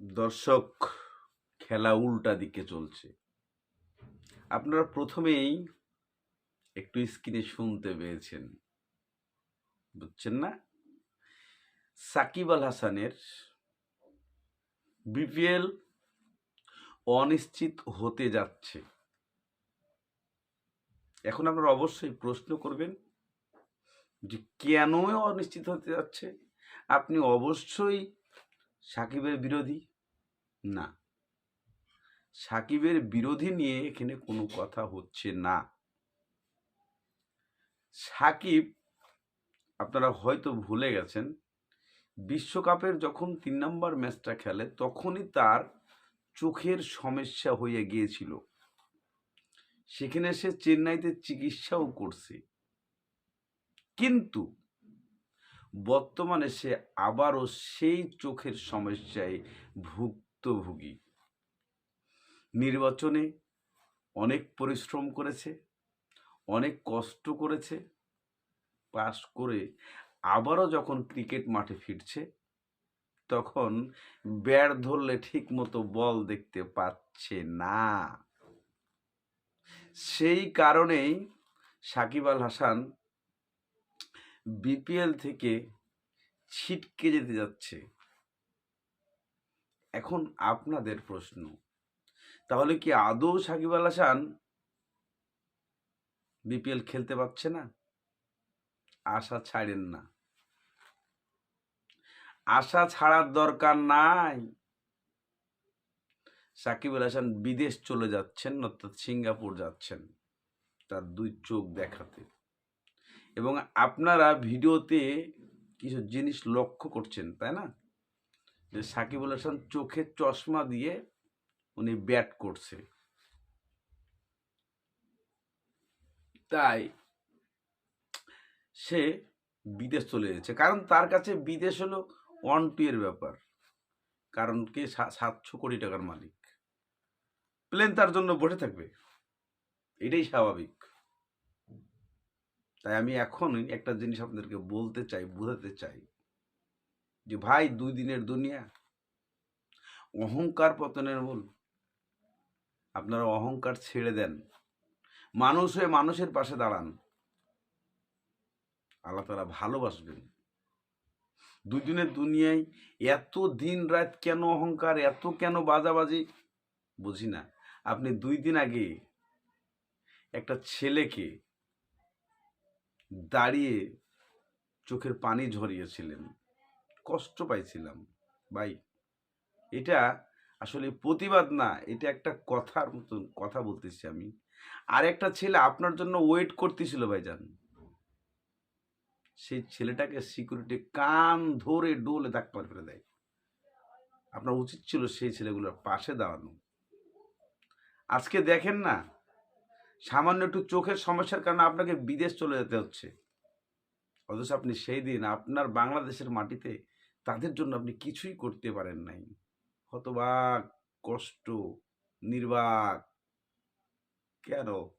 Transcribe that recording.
দর্শক, খেলা উল্টা দিকে চলছে। আপনারা প্রথমেই একটু স্ক্রিনে শুনতে পেয়েছেন, বুঝছেন না? সাকিব আল হাসানের বিপিএল অনিশ্চিত হতে যাচ্ছে। এখন আপনারা অবশ্যই প্রশ্ন করবেন যে কেন অনিশ্চিত হতে যাচ্ছে? আপনি অবশ্যই সাকিবের বিরোধী না। সাকিবের বিরোধী নিয়ে এখানে কোনো কথা হচ্ছে না। সাকিব, আপনারা হয়তো ভুলে গেছেন, বিশ্বকাপের যখন তিন নম্বর ম্যাচটা খেলে তখনই তার চোখের সমস্যা হয়ে গিয়েছিল। সেখানে সে চেন্নাইতে চিকিৎসাও করছে। কিন্তু বর্তমানে সে আবারও সেই চোখের সমস্যায় ভুক্তভোগী। নির্বাচনে অনেক পরিশ্রম করেছে, অনেক কষ্ট করেছে পাস করে আবারও যখন ক্রিকেট মাঠে ফিরছে, তখন ব্যাট ধরলে ঠিক মতো বল দেখতে পাচ্ছে না। সেই কারণেই সাকিব আল হাসান বিপিএল থেকে ছিটকে যেতে যাচ্ছে। এখন আপনাদের প্রশ্ন। তাহলে কি আদৌ সাকিব আল হাসান বিপিএল খেলতে পারছে না? আশা ছাড়েন না। আশা ছাড়ার দরকার নাই। সাকিব আল হাসান বিদেশ চলে যাচ্ছেন, অর্থাৎ সিঙ্গাপুর যাচ্ছেন তার দুই চোখ দেখাতে। এবং আপনারা ভিডিওতে কিছু জিনিস লক্ষ্য করছেন, তাই না? যে সাকিবুল হাসান চোখে চশমা দিয়ে উনি ব্যাট করছে। তাই সে বিদেশ চলে যাচ্ছে কারণ তার কাছে বিদেশ হলো ওয়ান টু এর ব্যাপার। কারণ কে সাতশো কোটি টাকার মালিক। প্লেন তার জন্য বসে থাকবে। এটাই স্বাভাবিক। তাই আমি এখনই একটা জিনিস আপনাদেরকে বলতে চাই, বোঝাতে চাই। যে ভাই, দুই দিনের দুনিয়া। অহংকার পতনের মূল আপনারা অহংকার ছেড়ে দেন। মানুষ হয়ে মানুষের পাশে দাঁড়ান। আল্লাহ তারা ভালোবাসবেন। দুদিনের দুনিয়ায় এত দিন রাত কেন অহংকার, এত কেন বাজাবাজি? বুঝি না। আপনি দুই দিন আগে একটা ছেলেকে দাঁড়িয়ে চোখের পানি ঝরিয়েছিলেন। কষ্ট পাইছিলাম। ভাই, এটা আসলে প্রতিবাদ না, এটা একটা কথার মতন কথা বলতেছি আমি। আর একটা ছেলে আপনার জন্য ওয়েট করতেছিল, ভাইজান। সেই ছেলেটাকে সিকিউরিটি কান ধরে ডোলে ধাক্কা ফেলে দেয়। আপনার উচিত ছিল সেই ছেলেগুলোর পাশে দাঁড়ানো। আজকে দেখেন না, সামান্য একটু চোখের সমস্যার কারণে আপনাকে বিদেশ চলে যেতে হচ্ছে। অথচ আপনি সেই দিন আপনার বাংলাদেশের মাটিতে তাদের জন্য আপনি কিছুই করতে পারেন নাই। হতবাক কষ্ট নির্বাক। কেন?